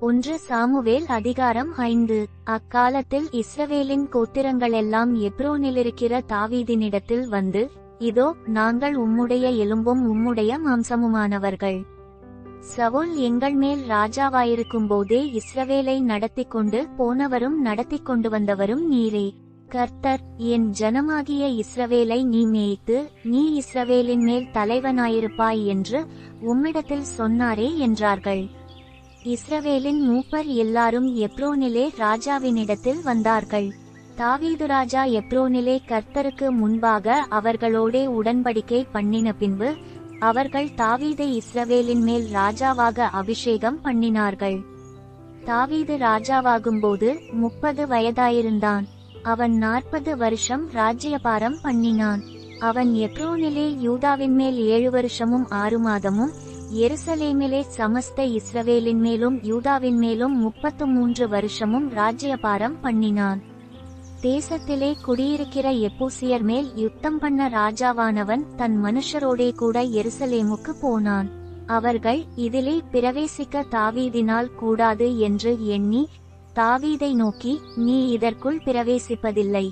ஒன்று சாமுவேல் அதிகாரம் ஐந்து. அக்காலத்தில் இஸ்ரவேலின் கோத்திரங்களெல்லாம் எப்ரோனிலிருக்கிற தாவீதினிடத்தில் வந்து இதோ நாங்கள் உம்முடைய எலும்பும் உம்முடைய மாம்சமுமானவர்கள். சவுல் எங்கள் மேல் ராஜாவாயிருக்கும்போதே இஸ்ரவேலை நடத்திக் கொண்டு போனவரும் நடத்திக் கொண்டு வந்தவரும் நீரே. கர்த்தர் என் ஜனமாகிய இஸ்ரவேலை நீ மேய்த்து நீ இஸ்ரவேலின் மேல் தலைவனாயிருப்பாய் என்று உம்மிடத்தில் சொன்னாரே என்றார்கள். இஸ்ரவேலின் மூப்பர் எல்லாரும் எப்ரோனிலே ராஜாவினிடத்தில் வந்தார்கள். தாவீது ராஜா எப்ரோனிலே கர்த்தருக்கு முன்பாக அவர்களோடே உடன்படிக்கை பண்ணின பின்பு அவர்கள் தாவீதை இஸ்ரவேலின் மேல் ராஜாவாக அபிஷேகம் பண்ணினார்கள். தாவீது ராஜாவாகும்போது முப்பது வயதாயிருந்தான். அவன் நாற்பது வருஷம் ராஜ்யபாரம் பண்ணினான். அவன் எப்ரோனிலே யூதாவின் மேல் ஏழு வருஷமும் ஆறு மாதமும் எருசலேமிலே சமஸ்த இஸ்ரவேலின் மேலும் யூதாவின் மேலும் முப்பத்து மூன்று வருஷமும் ராஜ்யபாரம் பண்ணினான். தேசத்திலே குடியிருக்கிற எப்பூசியர் மேல் யுத்தம் பண்ண ராஜாவானவன் தன் மனுஷரோடே கூட எருசலேமுக்கு போனான். அவர்கள் இதிலே பிரவேசிக்க தாவீதினால் கூடாது என்று எண்ணி தாவீதை நோக்கி நீ இதற்குள் பிரவேசிப்பதில்லை.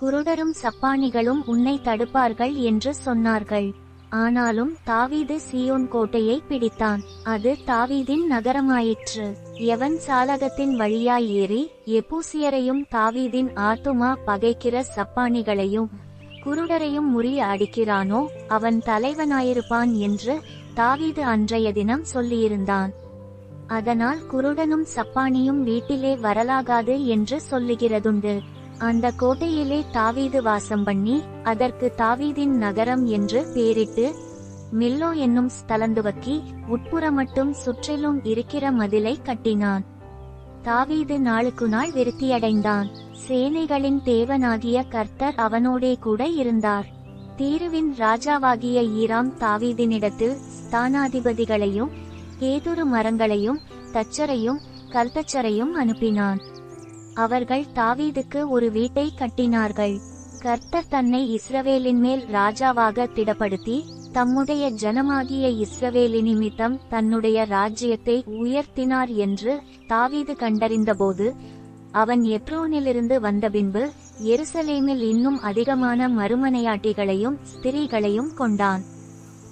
குருடரும் சப்பானிகளும் உன்னை தடுப்பார்கள் என்று சொன்னார்கள். ஆனாலும் தாவீது சீயோன் கோட்டையை பிடித்தான். அது தாவீதின் நகரமாயிற்று. எவன் சாலகத்தின் வழியாய் ஏறி எப்பூசியரையும் தாவீதின் ஆத்துமா பகைக்கிற சப்பானிகளையும் குருடரையும் முறிய அடிக்கிறானோ அவன் தலைவனாயிருப்பான் என்று தாவீது அன்றைய தினம் சொல்லியிருந்தான். அதனால் குருடனும் சப்பானியும் வீட்டிலே வரலாகாது என்று சொல்லுகிறதுண்டு. அந்த கோட்டையிலே தாவீது வாசம் பண்ணி அதற்கு தாவீதின் நகரம் என்று பேரிட்டு மில்லோ என்னும் ஸ்தலந்துவக்கி உட்புறமட்டும் சுற்றிலும் இருக்கிற மதிலை கட்டினான். தாவீது நாளுக்கு நாள் விருத்தியடைந்தான். சேனைகளின் தேவனாகிய கர்த்தர் அவனோடே கூட இருந்தார். தீருவின் ராஜாவாகிய ஈராம் தாவீதினிடத்தில் ஸ்தானாதிபதிகளையும் கேதுரு மரங்களையும் தச்சரையும் கல்தச்சரையும் அனுப்பினான். அவர்கள் தாவீதுக்கு ஒரு வீட்டை கட்டினார்கள். கர்த்தர் தன்னை இஸ்ரவேலின் மேல் ராஜாவாக திடப்படுத்தி தம்முடைய ஜனமாகிய இஸ்ரவேலி நிமித்தம் தன்னுடைய ராஜ்யத்தை உயர்த்தினார் என்று தாவீது கண்டறிந்தபோது அவன் எப்ரோனிலிருந்து வந்தபின்பு எருசலேமில் இன்னும் அதிகமான மறுமனையாட்டிகளையும் ஸ்திரீகளையும் கொண்டான்.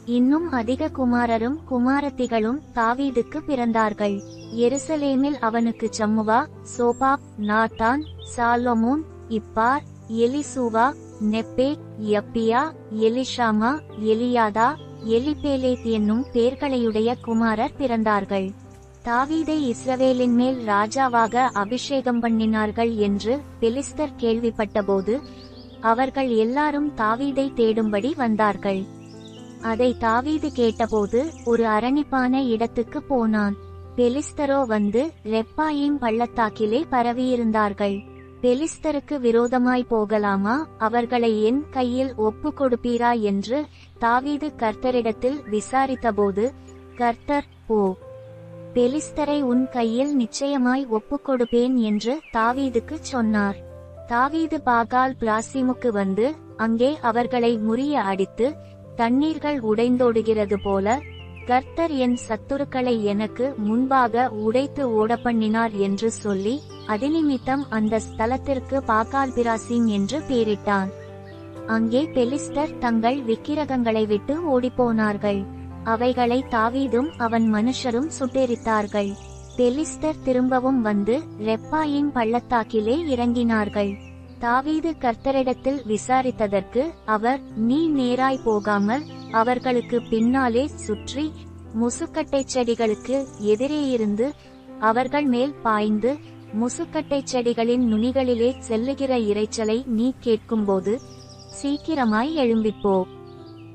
இன்னும் அதிக குமாரரும் குமாரத்திகளும் தாவீதுக்கு பிறந்தார்கள். எருசலேமில் அவனுக்கு Shammua Shobab Nathan Solomon Ibhar Elishua Nepheg Japhia Elishama Eliada Eliphelet என்னும் பேர்களையுடைய குமாரர் பிறந்தார்கள். தாவீதை இஸ்ரவேலின் மேல் ராஜாவாக அபிஷேகம் பண்ணினார்கள் என்று பெலிஸ்தர் கேள்விப்பட்டபோது அவர்கள் எல்லாரும் தாவீதை தேடும்படி வந்தார்கள். அதை தாவீது கேட்டபோது ஒரு அரணிப்பான இடத்துக்கு போனான். பெலிஸ்தரோ வந்து ரெப்பாயின் பள்ளத்தாக்கிலே பரவியிருந்தார்கள். பெலிஸ்தருக்கு விரோதமாய் போகலாமா? அவர்களை என் கையில் ஒப்பு கொடுப்பீரா? என்று தாவீது கர்த்தரிடத்தில் விசாரித்தபோது கர்த்தர் போ. பெலிஸ்தரை உன் கையில் நிச்சயமாய் ஒப்பு கொடுப்பேன் என்று தாவீதுக்கு சொன்னார். தாவீது பாகால் பிளாசிமுக்கு வந்து அங்கே அவர்களை முறிய அடித்து தண்ணீர்கள் உடைந்தோடுகிறது போல கர்த்தர் என் சத்துருக்களை எனக்கு முன்பாக உடைத்து ஓடப்பண்ணினார் என்று சொல்லி அதிநிமித்தம் அந்த ஸ்தலத்திற்கு பாக்கால் பிராசிம் என்று பேரிட்டான் அங்கே பெலிஸ்தர் தங்கள் விக்கிரகங்களை விட்டு ஓடிப்போனார்கள். அவைகளை தாவீதும் அவன் மனுஷரும் சுட்டெரித்தார்கள். பெலிஸ்தர் திரும்பவும் வந்து ரெப்பாயின் பள்ளத்தாக்கிலே இறங்கினார்கள். தாவீது கர்த்தரிடத்தில் விசாரித்ததற்கு அவர் நீ நேராய் போகாமல் அவர்களுக்கு பின்னாலே சுற்றி முசுக்கட்டை செடிகளுக்கு எதிரே இருந்து அவர்கள் மேல் பாய்ந்து முசுக்கட்டை செடிகளின் நுனிகளிலே செல்லுகிற இரைச்சலை நீ கேட்கும்போது சீக்கிரமாய் எழும்பிப்போ.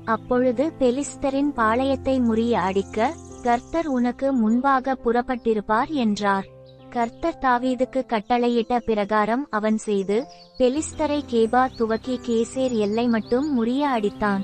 அப்பொழுது பெலிஸ்தரின் பாளையத்தை முறிய அடிக்க கர்த்தர் உனக்கு முன்பாக புறப்பட்டிருப்பார் என்றார். கர்த்தர் தாவீதுக்கு கட்டளையிட்ட பிரகாரம் அவன் செய்து பெலிஸ்தரை கேபா துவக்கி கேசேர் எல்லை மட்டும் முறிய அடித்தான்.